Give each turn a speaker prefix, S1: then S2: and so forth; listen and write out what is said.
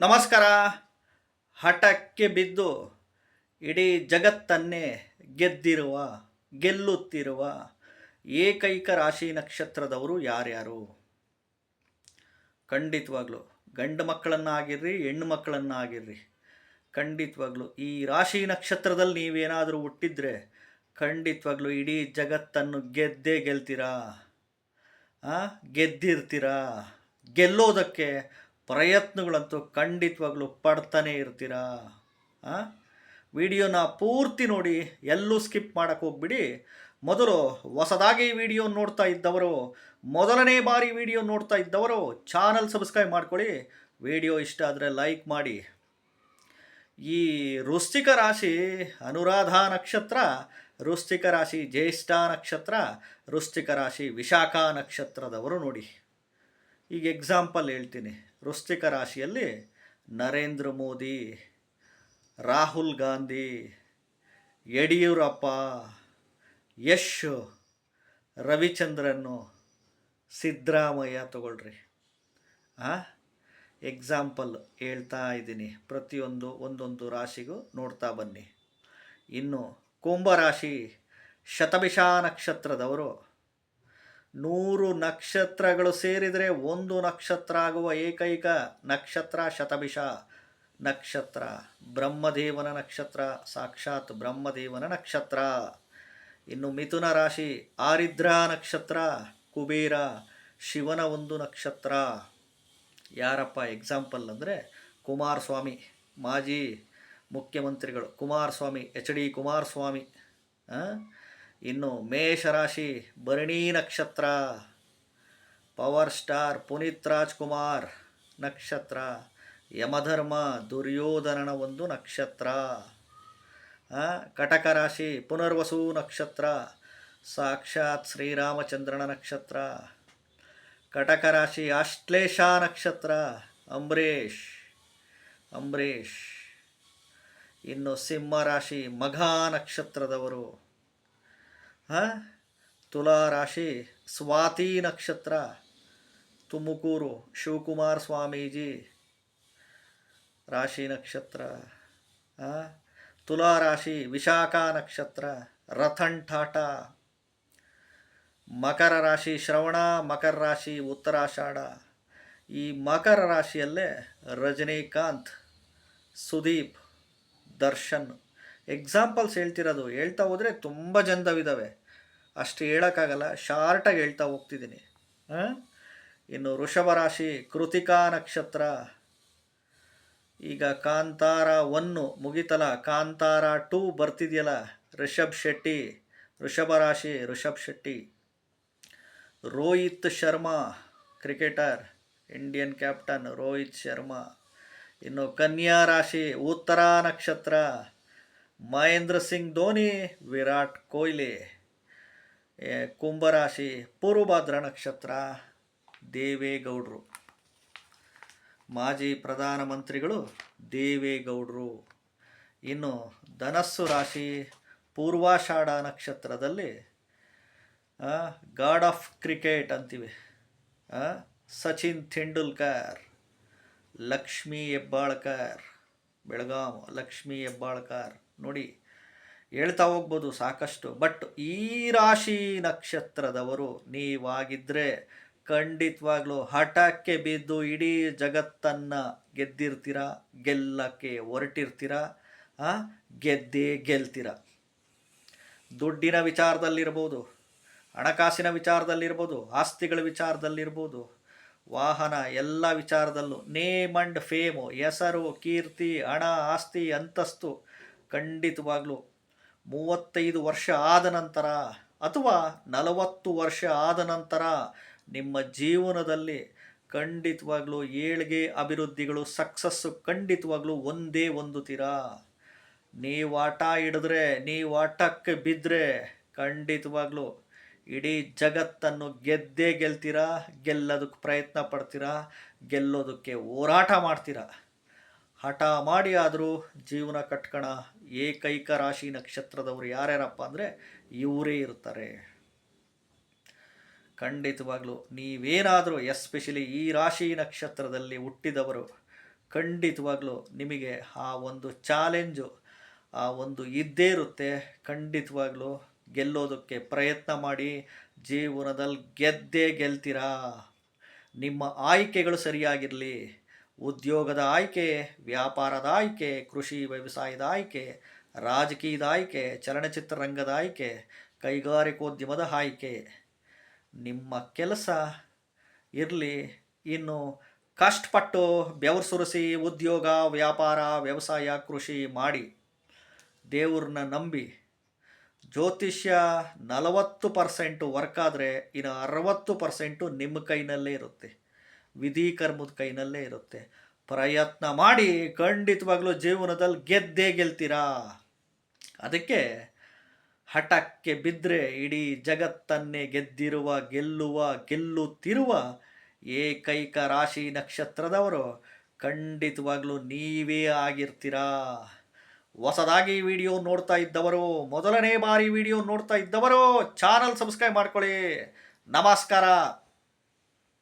S1: ನಮಸ್ಕಾರ. ಹಠಕ್ಕೆ ಬಿದ್ದು ಇಡೀ ಜಗತ್ತನ್ನೇ ಗೆದ್ದಿರುವ, ಗೆಲ್ಲುತ್ತಿರುವ ಏಕೈಕ ರಾಶಿ ನಕ್ಷತ್ರದವರು ಯಾರ್ಯಾರು? ಖಂಡಿತವಾಗ್ಲೂ ಗಂಡು ಮಕ್ಕಳನ್ನಾಗಿರ್ರಿ, ಹೆಣ್ಣು ಮಕ್ಕಳನ್ನಾಗಿರ್ರಿ. ಖಂಡಿತವಾಗ್ಲೂ ಈ ರಾಶಿ ನಕ್ಷತ್ರದಲ್ಲಿ ನೀವೇನಾದರೂ ಹುಟ್ಟಿದ್ರೆ ಖಂಡಿತವಾಗ್ಲೂ ಇಡೀ ಜಗತ್ತನ್ನು ಗೆದ್ದೇ ಗೆಲ್ತೀರಾ? ಗೆದ್ದಿರ್ತೀರಾ? ಗೆಲ್ಲೋದಕ್ಕೆ ಪ್ರಯತ್ನಗಳಂತೂ ಖಂಡಿತವಾಗ್ಲೂ ಪಡ್ತಾನೆ ಇರ್ತೀರಾ? ವಿಡಿಯೋನ ಪೂರ್ತಿ ನೋಡಿ, ಎಲ್ಲೂ ಸ್ಕಿಪ್ ಮಾಡೋಕ್ಕೆ ಹೋಗ್ಬಿಡಿ. ಮೊದಲು ಹೊಸದಾಗಿ ವಿಡಿಯೋ ನೋಡ್ತಾ ಇದ್ದವರು, ಮೊದಲನೇ ಬಾರಿ ವಿಡಿಯೋ ನೋಡ್ತಾ ಇದ್ದವರು, ಚಾನಲ್ ಸಬ್ಸ್ಕ್ರೈಬ್ ಮಾಡ್ಕೊಳ್ಳಿ. ವಿಡಿಯೋ ಇಷ್ಟ ಆದರೆ ಲೈಕ್ ಮಾಡಿ. ಈ ವೃಶ್ಚಿಕ ರಾಶಿ ಅನುರಾಧ ನಕ್ಷತ್ರ, ವೃಶ್ಚಿಕ ರಾಶಿ ಜ್ಯೇಷ್ಠ ನಕ್ಷತ್ರ, ವೃಶ್ಚಿಕ ರಾಶಿ ವಿಶಾಖ ನಕ್ಷತ್ರದವರು ನೋಡಿ. ಈಗ ಎಕ್ಸಾಂಪಲ್ ಹೇಳ್ತೀನಿ. ವೃಶ್ಚಿಕ ರಾಶಿಯಲ್ಲಿ ನರೇಂದ್ರ ಮೋದಿ, ರಾಹುಲ್ ಗಾಂಧಿ, ಯಡಿಯೂರಪ್ಪ, ಯಶ್, ರವಿಚಂದ್ರನ್ನು ಸಿದ್ದರಾಮಯ್ಯ ತಗೊಳ್ರಿ. ಆ? ಎಕ್ಸಾಂಪಲ್ ಹೇಳ್ತಾ ಇದ್ದೀನಿ. ಪ್ರತಿಯೊಂದು ಒಂದೊಂದು ರಾಶಿಗೂ ನೋಡ್ತಾ ಬನ್ನಿ. ಇನ್ನು ಕುಂಭರಾಶಿ ಶತಭಿಷಾ ನಕ್ಷತ್ರದವರು ನೂರು ನಕ್ಷತ್ರಗಳು ಸೇರಿದರೆ ಒಂದು ನಕ್ಷತ್ರ ಆಗುವ ಏಕೈಕ ನಕ್ಷತ್ರ ಶತಭಿಷ. ನಕ್ಷತ್ರ ಬ್ರಹ್ಮದೇವನ ನಕ್ಷತ್ರ, ಸಾಕ್ಷಾತ್ ಬ್ರಹ್ಮದೇವನ ನಕ್ಷತ್ರ. ಇನ್ನು ಮಿಥುನ ರಾಶಿ ಆರಿದ್ರ ನಕ್ಷತ್ರ, ಕುಬೇರ ಶಿವನ ಒಂದು ನಕ್ಷತ್ರ. ಯಾರಪ್ಪ ಎಕ್ಸಾಂಪಲ್ ಅಂದರೆ ಕುಮಾರಸ್ವಾಮಿ, ಮಾಜಿ ಮುಖ್ಯಮಂತ್ರಿಗಳು ಕುಮಾರಸ್ವಾಮಿ, ಎಚ್ ಡಿ ಕುಮಾರಸ್ವಾಮಿ, ಆ? ಇನ್ನು ಮೇಷರಾಶಿ ಭರಣಿ ನಕ್ಷತ್ರ, ಪವರ್ ಸ್ಟಾರ್ ಪುನೀತ್ ರಾಜ್ಕುಮಾರ್ ನಕ್ಷತ್ರ, ಯಮಧರ್ಮ ದುರ್ಯೋಧನನ ಒಂದು ನಕ್ಷತ್ರ? ಕಟಕ ರಾಶಿ ಪುನರ್ವಸು ನಕ್ಷತ್ರ, ಸಾಕ್ಷಾತ್ ಶ್ರೀರಾಮಚಂದ್ರನ ನಕ್ಷತ್ರ, ಕಟಕ ರಾಶಿ ಆಶ್ಲೇಷ ನಕ್ಷತ್ರ, ಅಂಬರೀಷ್ ಅಂಬರೀಷ್ ಇನ್ನು ಸಿಂಹ ರಾಶಿ ಮಘಾ ನಕ್ಷತ್ರದವರು ತುಲಾ ರಾಶಿ ಸ್ವಾತಿ ನಕ್ಷತ್ರ. ತುಮಕೂರು ಶಿವಕುಮಾರ್ ಸ್ವಾಮೀಜಿ. ರಾಶಿ ನಕ್ಷತ್ರ? ತುಲಾ ರಾಶಿ ವಿಶಾಖ ನಕ್ಷತ್ರ. ರಥನ್ ಠಾಟ ಮಕರ ರಾಶಿ ಶ್ರವಣ, ಮಕರ ರಾಶಿ ಉತ್ತರಾಷಾಢ. ಈ ಮಕರ ರಾಶಿಯಲ್ಲೇ ರಜನೀಕಾಂತ್, ಸುದೀಪ್, ದರ್ಶನ್. ಎಕ್ಸಾಂಪಲ್ಸ್ ಹೇಳ್ತಿರೋದು, ಹೇಳ್ತಾ ಹೋದರೆ ತುಂಬ ಜನದವಿದ್ದಾವೆ ಅಷ್ಟು ಹೇಳೋಕ್ಕಾಗಲ್ಲ, ಶಾರ್ಟಾಗಿ ಹೇಳ್ತಾ ಹೋಗ್ತಿದ್ದೀನಿ? ಇನ್ನು ವೃಷಭ ರಾಶಿ, ಕೃತಿಕಾ ನಕ್ಷತ್ರ. ಈಗ ಕಾಂತಾರ ಒನ್ನು ಮುಗಿತಲ ಕಾಂತಾರ ಟೂ ಬರ್ತಿದೆಯಲ್ಲ ರಿಷಬ್ ಶೆಟ್ಟಿ ಋಷಭ ರಾಶಿ Rishab Shetty. Rohit Sharma, cricketer, Indian captain Rohit Sharma. ಇನ್ನು ಕನ್ಯಾ ರಾಶಿ, ಉತ್ತರ ನಕ್ಷತ್ರ. ಮಹೇಂದ್ರ ಸಿಂಗ್ ಧೋನಿ, ವಿರಾಟ್ ಕೊಹ್ಲಿ. ಕುಂಭರಾಶಿ, ಪೂರ್ವಭದ್ರ ನಕ್ಷತ್ರ, ದೇವೇಗೌಡರು. ಮಾಜಿ ಪ್ರಧಾನಮಂತ್ರಿಗಳು ದೇವೇಗೌಡರು. ಇನ್ನು ಧನಸ್ಸು ರಾಶಿ, ಪೂರ್ವಾಷಾಢ ನಕ್ಷತ್ರದಲ್ಲಿ ಗಾಡ್ ಆಫ್ ಕ್ರಿಕೆಟ್ ಅಂತೀವಿ. ಸಚಿನ್ ತೆಂಡೂಲ್ಕರ್, ಲಕ್ಷ್ಮೀ ಹೆಬ್ಬಾಳ್ಕರ್, ಬೆಳಗಾಂ ಲಕ್ಷ್ಮೀ ಹೆಬ್ಬಾಳ್ಕರ್. ನೋಡಿ ಹೇಳ್ತಾ ಹೋಗ್ಬೋದು ಸಾಕಷ್ಟು. ಬಟ್ ಈ ರಾಶಿ ನಕ್ಷತ್ರದವರು ನೀವಾಗಿದ್ದರೆ ಖಂಡಿತವಾಗ್ಲೂ ಹಠಕ್ಕೆ ಬಿದ್ದು ಇಡೀ ಜಗತ್ತನ್ನು ಗೆದ್ದಿರ್ತೀರ, ಗೆಲ್ಲಕ್ಕೆ ಹೊರಟಿರ್ತೀರ ಗೆದ್ದೇ ಗೆಲ್ತೀರ? ದುಡ್ಡಿನ ವಿಚಾರದಲ್ಲಿರ್ಬೋದು, ಹಣಕಾಸಿನ ವಿಚಾರದಲ್ಲಿರ್ಬೋದು, ಆಸ್ತಿಗಳ ವಿಚಾರದಲ್ಲಿರ್ಬೋದು, ವಾಹನ ಎಲ್ಲ ವಿಚಾರದಲ್ಲೂ, ನೇಮ್ ಅಂಡ್ ಫೇಮು, ಹೆಸರು, ಕೀರ್ತಿ, ಹಣ, ಆಸ್ತಿ, ಅಂತಸ್ತು ಖಂಡಿತವಾಗ್ಲೂ ಮೂವತ್ತೈದು ವರ್ಷ ಆದ ನಂತರ ಅಥವಾ ನಲವತ್ತು ವರ್ಷ ಆದ ನಂತರ ನಿಮ್ಮ ಜೀವನದಲ್ಲಿ ಖಂಡಿತವಾಗ್ಲೂ ಏಳಿಗೆ ಅಭಿವೃದ್ಧಿಗಳು ಸಕ್ಸಸ್ಸು ಖಂಡಿತವಾಗ್ಲೂ ಒಂದೇ ಹೊಂದುತ್ತೀರಾ ನೀವು ಆಟ ಹಿಡಿದ್ರೆ, ನೀವು ಆಟಕ್ಕೆ ಬಿದ್ದರೆ ಖಂಡಿತವಾಗ್ಲೂ ಇಡೀ ಜಗತ್ತನ್ನು ಗೆದ್ದೇ ಗೆಲ್ತೀರಾ? ಗೆಲ್ಲೋದಕ್ಕೆ ಪ್ರಯತ್ನ ಪಡ್ತೀರಾ? ಗೆಲ್ಲೋದಕ್ಕೆ ಹೋರಾಟ ಮಾಡ್ತೀರಾ? ಹಠ ಮಾಡಿ ಆದರೂ ಜೀವನ ಕಟ್ಕೋಣ. ಏಕೈಕ ರಾಶಿ ನಕ್ಷತ್ರದವರು ಯಾರ್ಯಾರಪ್ಪ ಅಂದರೆ ಇವರೇ ಇರ್ತಾರೆ. ಖಂಡಿತವಾಗ್ಲೂ ನೀವೇನಾದರೂ, ಎಸ್ಪೆಷಲಿ ಈ ರಾಶಿ ನಕ್ಷತ್ರದಲ್ಲಿ ಹುಟ್ಟಿದವರು, ಖಂಡಿತವಾಗ್ಲೂ ನಿಮಗೆ ಆ ಒಂದು ಚಾಲೆಂಜು, ಆ ಒಂದು ಇದ್ದೇ ಇರುತ್ತೆ. ಖಂಡಿತವಾಗ್ಲೂ ಗೆಲ್ಲೋದಕ್ಕೆ ಪ್ರಯತ್ನ ಮಾಡಿ, ಜೀವನದಲ್ಲಿ ಗೆದ್ದೇ ಗೆಲ್ತೀರಾ? ನಿಮ್ಮ ಆಯ್ಕೆಗಳು ಸರಿಯಾಗಿರಲಿ. ಉದ್ಯೋಗದ ಆಯ್ಕೆ, ವ್ಯಾಪಾರದ ಆಯ್ಕೆ, ಕೃಷಿ ವ್ಯವಸಾಯದ ಆಯ್ಕೆ, ರಾಜಕೀಯದ ಆಯ್ಕೆ ಚಲನಚಿತ್ರ ರಂಗದ ಆಯ್ಕೆ, ಕೈಗಾರಿಕೋದ್ಯಮದ ಆಯ್ಕೆ. ನಿಮ್ಮ ಕೆಲಸ ಇರಲಿ, ಇನ್ನು ಕಷ್ಟಪಟ್ಟು ಬೆವರು ಸುರಿಸಿ ಉದ್ಯೋಗ, ವ್ಯಾಪಾರ, ವ್ಯವಸಾಯ, ಕೃಷಿ ಮಾಡಿ. ದೇವ್ರನ್ನ ನಂಬಿ. ಜ್ಯೋತಿಷ್ಯ ನಲವತ್ತು ಪರ್ಸೆಂಟು ವರ್ಕ್ ಆದರೆ ಇನ್ನು ಅರವತ್ತು ಪರ್ಸೆಂಟು ನಿಮ್ಮ ಕೈನಲ್ಲೇ ಇರುತ್ತೆ. ವಿಧಿ ಕರ್ಮದ ಕೈನಲ್ಲೇ ಇರುತ್ತೆ. ಪ್ರಯತ್ನ ಮಾಡಿ ಖಂಡಿತವಾಗ್ಲೂ ಜೀವನದಲ್ಲಿ ಗೆದ್ದೇ ಗೆಲ್ತೀರಾ? ಅದಕ್ಕೆ ಹಠಕ್ಕೆ ಬಿದ್ದರೆ ಇಡೀ ಜಗತ್ತನ್ನೇ ಗೆದ್ದಿರುವ, ಗೆಲ್ಲುವ, ಗೆಲ್ಲುತ್ತಿರುವ ಏಕೈಕ ರಾಶಿ ನಕ್ಷತ್ರದವರು ಖಂಡಿತವಾಗ್ಲೂ ನೀವೇ ಆಗಿರ್ತೀರಾ? ಹೊಸದಾಗಿ ವಿಡಿಯೋ ನೋಡ್ತಾ ಇದ್ದವರು, ಮೊದಲನೇ ಬಾರಿ ವಿಡಿಯೋ ನೋಡ್ತಾ ಇದ್ದವರು, ಚಾನಲ್ ಸಬ್ಸ್ಕ್ರೈಬ್ ಮಾಡ್ಕೊಳ್ಳಿ. ನಮಸ್ಕಾರ.